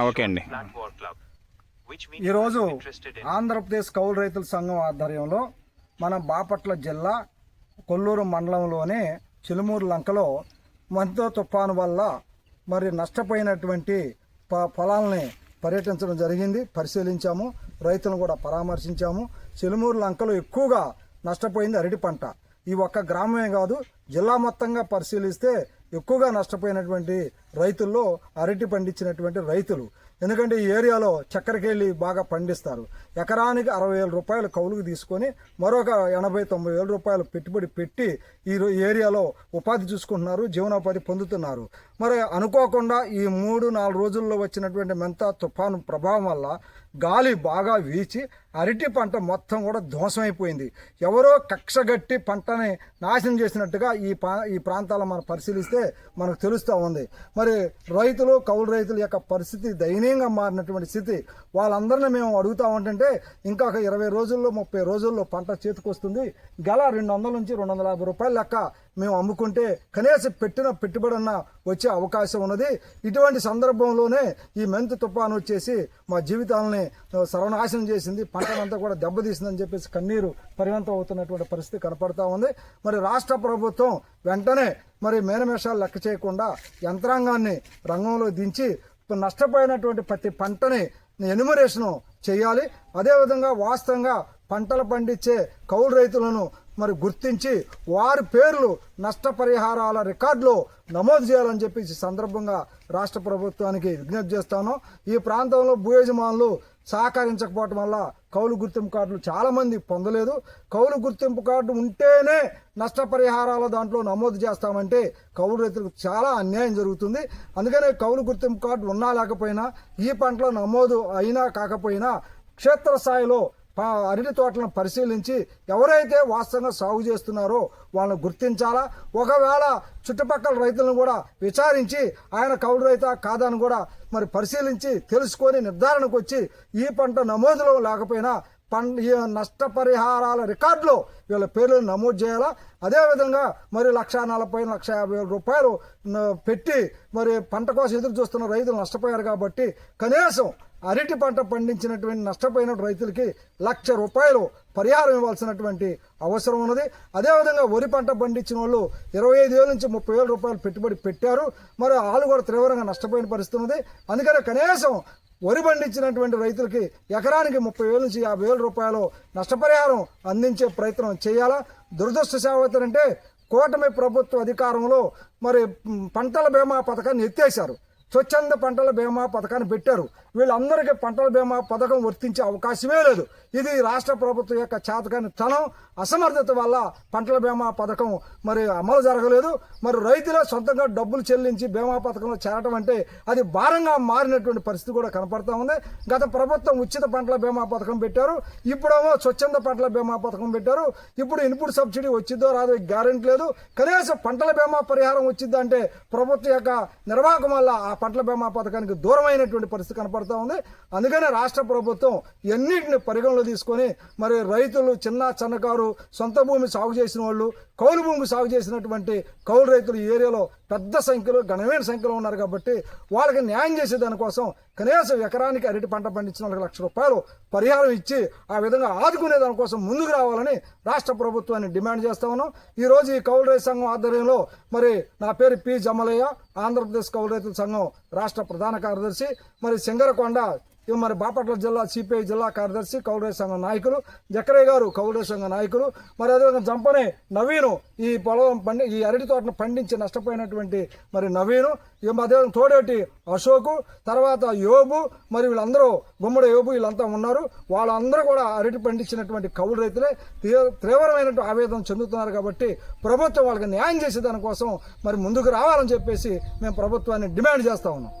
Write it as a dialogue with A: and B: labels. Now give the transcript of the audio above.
A: Okay అండి.
B: ఈరోజు ఆంధ్రప్రదేశ్ కౌలు రైతుల సంఘం ఆధ్వర్యంలో మన బాపట్ల జిల్లా కొల్లూరు మండలంలోని చిలుమూరు లంకలో మంతో తుఫాను వల్ల మరి నష్టపోయినటువంటి ప పొలాలని పర్యటించడం జరిగింది. పరిశీలించాము. రైతులను కూడా పరామర్శించాము. చిలుమూరు లంకలో ఎక్కువగా నష్టపోయింది అరటి పంట. ఈ ఒక్క గ్రామమే కాదు జిల్లా మొత్తంగా పరిశీలిస్తే ఎక్కువగా నష్టపోయినటువంటి రైతుల్లో అరటి పండించినటువంటి రైతులు. ఎందుకంటే ఈ ఏరియాలో చక్కెరకేళి బాగా పండిస్తారు. ఎకరానికి అరవై వేల రూపాయలు కౌలుకు తీసుకొని మరొక ఎనభై తొంభై వేల రూపాయలు పెట్టుబడి పెట్టి ఈ ఏరియాలో ఉపాధి చూసుకుంటున్నారు జీవనోపాధి పొందుతున్నారు. మరి అనుకోకుండా ఈ మూడు నాలుగు రోజుల్లో వచ్చినటువంటి మెంత తుఫాను ప్రభావం వల్ల గాలి బాగా వీచి అరటి పంట మొత్తం కూడా ధ్వంసమైపోయింది. ఎవరో కక్షగట్టి పంటని నాశనం చేసినట్టుగా ఈ పా ఈ ప్రాంతాలను మనం పరిశీలిస్తే మనకు తెలుస్తూ ఉంది. మరి రైతులు కౌలు రైతుల యొక్క పరిస్థితి దయనీయంగా మారినటువంటి స్థితి వాళ్ళందరిని మేము అడుగుతా ఉంటుంటే ఇంకా ఒక ఇరవై రోజుల్లో ముప్పై రోజుల్లో పంట చేతికొస్తుంది. గల రెండు వందల నుంచి రెండు వందల యాభై రూపాయల లెక్క మేము అమ్ముకుంటే కనీసం పెట్టిన పెట్టుబడి అన్న వచ్చే అవకాశం ఉన్నది. ఇటువంటి సందర్భంలోనే ఈ మెంతు తుఫాను వచ్చేసి మా జీవితాలని సర్వనాశనం చేసింది. పంటనంతా కూడా దెబ్బతీసిందని చెప్పేసి కన్నీరు పరిమితం అవుతున్నటువంటి పరిస్థితి కనపడతా ఉంది. మరి రాష్ట్ర ప్రభుత్వం వెంటనే మరి మేనమేషాలు లెక్క చేయకుండా యంత్రాంగాన్ని రంగంలో దించి నష్టపోయినటువంటి ప్రతి పంటని ఎన్యుమరేషన్ చేయాలి. అదేవిధంగా వాస్తవంగా పంటలు పండించే కౌలు రైతులను మరి గుర్తించి వారి పేర్లు నష్టపరిహారాల రికార్డులో నమోదు చేయాలని చెప్పి ఈ సందర్భంగా రాష్ట్ర ప్రభుత్వానికి విజ్ఞప్తి చేస్తాను. ఈ ప్రాంతంలో భూ యజమానులు సహకరించకపోవటం వల్ల కౌలు గుర్తింపు కార్డులు చాలామంది పొందలేదు. కౌలు గుర్తింపు కార్డు ఉంటేనే నష్టపరిహారాల దాంట్లో నమోదు చేస్తామంటే కౌలు రైతులకు చాలా అన్యాయం జరుగుతుంది. అందుకనే కౌలు గుర్తింపు కార్డు ఉన్నా లేకపోయినా ఈ పంటలో నమోదు అయినా కాకపోయినా క్షేత్రస్థాయిలో అరటి తోటలను పరిశీలించి ఎవరైతే వాస్తవంగా సాగు చేస్తున్నారో వాళ్ళని గుర్తించాలా? ఒకవేళ చుట్టుపక్కల రైతులను కూడా విచారించి ఆయన కౌలు కాదా కాదని కూడా మరి పరిశీలించి తెలుసుకొని నిర్ధారణకు వచ్చి ఈ పంట నమోదులో లేకపోయినా పం ఈ నష్టపరిహారాల రికార్డులో వీళ్ళ పేర్లను నమోదు చేయాలా? అదేవిధంగా మరి లక్ష నలభై లక్ష యాభై వేల రూపాయలు పెట్టి మరి పంట కోసం ఎదురు చూస్తున్న రైతులు నష్టపోయారు కాబట్టి కనీసం అరటి పంట పండించినటువంటి నష్టపోయిన రైతులకి లక్ష రూపాయలు పరిహారం ఇవ్వాల్సినటువంటి అవసరం ఉన్నది. అదేవిధంగా వరి పంట పండించిన వాళ్ళు ఇరవై ఐదు వేల నుంచి ముప్పై వేల రూపాయలు పెట్టుబడి పెట్టారు. మరి వాళ్ళు కూడా తీవ్రంగా నష్టపోయిన పరిస్థితి ఉన్నది. అందుకనే కనీసం వరి పండించినటువంటి రైతులకి ఎకరానికి ముప్పై వేల నుంచి యాభై వేల రూపాయలు నష్టపరిహారం అందించే ప్రయత్నం చేయాలా? దురదృష్ట అంటే కూటమి ప్రభుత్వ అధికారంలో మరి పంటల బీమా పథకాన్ని ఎత్తేశారు. స్వచ్ఛంద పంటల బీమా పథకాన్ని పెట్టారు. వీళ్ళందరికీ పంటల బీమా పథకం వర్తించే అవకాశమే లేదు. ఇది రాష్ట్ర ప్రభుత్వం యొక్క చేతకాని తనం. అసమర్థత వల్ల పంటల బీమా పథకం మరి అమలు జరగలేదు. మరి రైతులే సొంతంగా డబ్బులు చెల్లించి బీమా పథకంలో చేరటం అంటే అది భారంగా మారినటువంటి పరిస్థితి కూడా కనపడతా ఉంది. గత ప్రభుత్వం ఉచిత పంటల బీమా పథకం పెట్టారు. ఇప్పుడేమో స్వచ్ఛంద పంటల బీమా పథకం పెట్టారు. ఇప్పుడు ఇన్పుట్ సబ్సిడీ వచ్చిందో రాదో గ్యారెంటీ లేదు. కనీసం పంటల బీమా పరిహారం వచ్చిందంటే ప్రభుత్వం యొక్క నిర్వాహకం వల్ల ఆ పంటల బీమా పథకానికి దూరమైనటువంటి పరిస్థితి కనపడుతూ ఉంది. అందుకనే రాష్ట్ర ప్రభుత్వం ఎన్నింటిని పరిగణలో తీసుకొని మరి రైతులు చిన్న చిన్నకారు సొంత భూమి సాగు చేసిన వాళ్ళు కౌలు భూమి సాగు చేసినటువంటి కౌలు రైతులు ఈ ఏరియాలో పెద్ద సంఖ్యలో గణమైన సంఖ్యలో ఉన్నారు కాబట్టి వాళ్ళకి న్యాయం చేసే దానికోసం కనీసం ఎకరానికి అరటి పంట పండించిన వాళ్ళకి లక్ష రూపాయలు పరిహారం ఇచ్చి ఆ విధంగా ఆదుకునే దానికోసం ముందుకు రావాలని రాష్ట్ర ప్రభుత్వాన్ని డిమాండ్ చేస్తా ఉన్నాం. ఈరోజు ఈ కౌలు రైతు సంఘం ఆధ్వర్యంలో మరి నా పేరు పి జమలయ్య ఆంధ్రప్రదేశ్ కౌలు రైతుల సంఘం రాష్ట్ర ప్రధాన కార్యదర్శి మరి సింగరకొండ ఇవి మరి బాపట్ల జిల్లా సిపిఐ జిల్లా కార్యదర్శి కౌలురైతు సంఘ నాయకులు జక్కరయ్య గారు కౌలురైతు సంఘ నాయకులు. మరి అదేవిధంగా జంపనే నవీను ఈ పొలం పండి ఈ అరటి తోటను పండించి నష్టపోయినటువంటి మరి నవీను. ఇక అదేవిధంగా తోడేటి అశోకు తర్వాత యోబు మరి వీళ్ళందరూ గుమ్మడి యోబు వీళ్ళంతా ఉన్నారు. వాళ్ళందరూ కూడా అరటి పండించినటువంటి కౌలు రైతులే. తీవ్రమైనటువంటి ఆవేదన చెందుతున్నారు కాబట్టి ప్రభుత్వం వాళ్ళకి న్యాయం చేసే దానికోసం మరి ముందుకు రావాలని చెప్పేసి మేము ప్రభుత్వాన్ని డిమాండ్ చేస్తా ఉన్నాం.